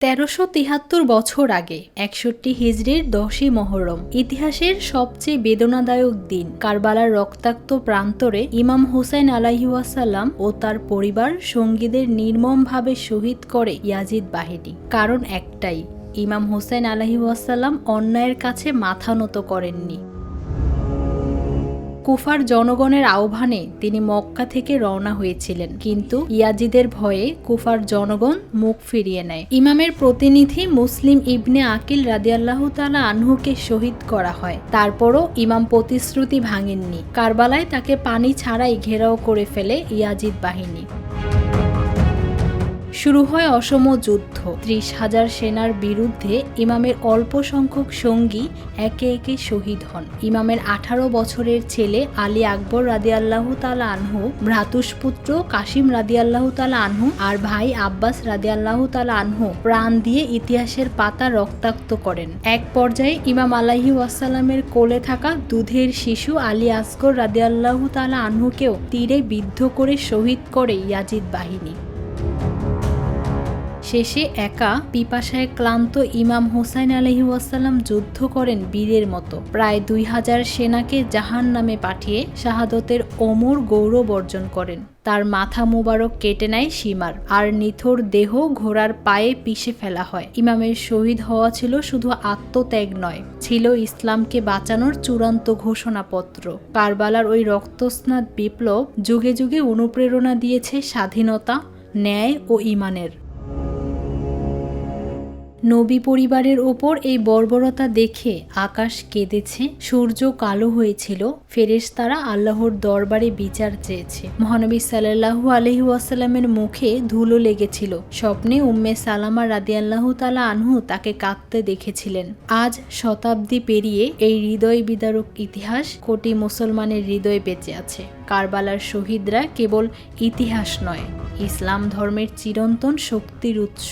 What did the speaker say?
তেরোশো তিহাত্তর বছর আগে একষট্টি হিজড়ির দশই মহরম, ইতিহাসের সবচেয়ে বেদনাদায়ক দিন। কারবালার রক্তাক্ত প্রান্তরে ইমাম হুসাইন আলাইহাসাল্লাম ও তার পরিবার সঙ্গীদের নির্মমভাবে শহীদ করে ইয়াজিদ বাহিনী। কারণ একটাই, ইমাম হুসাইন আলাইহাসাল্লাম অন্যায়ের কাছে মাথা নত করেননি। কুফার জনগণের আহ্বানে তিনি মক্কা থেকে রওনা হয়েছিলেন। কিন্তু ইয়াজিদের ভয়ে কুফার জনগণ মুখ ফিরিয়ে নেয়। ইমামের প্রতিনিধি মুসলিম ইবনে আকিল রাদিয়াল্লাহু তালা আনহুকে শহীদ করা হয়। তারপরও ইমাম প্রতিশ্রুতি ভাঙেননি। কারবালায় তাকে পানি ছাড়াই ঘেরাও করে ফেলে ইয়াজিদ বাহিনী। শুরু হয় অসম যুদ্ধ। ত্রিশ হাজার সেনার বিরুদ্ধে ইমামের অল্প সংখ্যক সঙ্গী একে একে শহীদ হন। ইমামের আঠারো বছরের ছেলে আলী আকবর রাদিয়াল্লাহ তালা আনহু, ভ্রাতুষ্পুত্র কাশিম রাদিয়াল্লাহ তালা আনহু আর ভাই আব্বাস রাদিয়াল্লাহ তালা আনহু প্রাণ দিয়ে ইতিহাসের পাতা রক্তাক্ত করেন। এক পর্যায়ে ইমাম আলাহি ওয়াসাল্লামের কোলে থাকা দুধের শিশু আলী আসগর রাদিয়াল্লাহ তালা আনহুকেও তীরে বিদ্ধ করে শহীদ করে ইয়াজিদ বাহিনী। শেষে একা পিপাসায় ক্লান্ত ইমাম হোসাইন আলহি ওয়াসাল্লাম যুদ্ধ করেন বীরের মতো। প্রায় দুই হাজার সেনাকে জাহান নামে পাঠিয়ে শাহাদতের অমর গৌরব অর্জন করেন। তার মাথা মুবারক কেটে নেয় সীমার, আর নিথর দেহ ঘোড়ার পায়ে পিষে ফেলা হয়। ইমামের শহীদ হওয়া ছিল শুধু আত্মত্যাগ নয়, ছিল ইসলামকে বাঁচানোর চূড়ান্ত ঘোষণাপত্র। কারবালার ওই রক্তস্নাত বিপ্লব যুগে যুগে অনুপ্রেরণা দিয়েছে স্বাধীনতা, ন্যায় ও ইমানের। নবী পরিবারের ওপর এই বর্বরতা দেখে আকাশ কেঁদেছে, সূর্য কালো হয়েছিল, ফেরেশতারা আল্লাহর দরবারে বিচার চেয়েছে। মহানবী সাল্লাহু আলহি ওয়াসাল্লামের মুখে ধুলো লেগেছিল। স্বপ্নে উম্মে সালামা রাদি আল্লাহ তালা আনহু তাকে কাঁদতে দেখেছিলেন। আজ শতাব্দী পেরিয়ে এই হৃদয় বিদারক ইতিহাস কোটি মুসলমানের হৃদয় বেঁচে আছে। কারবালার শহীদরা কেবল ইতিহাস নয়, ইসলাম ধর্মের চিরন্তন শক্তির উৎস।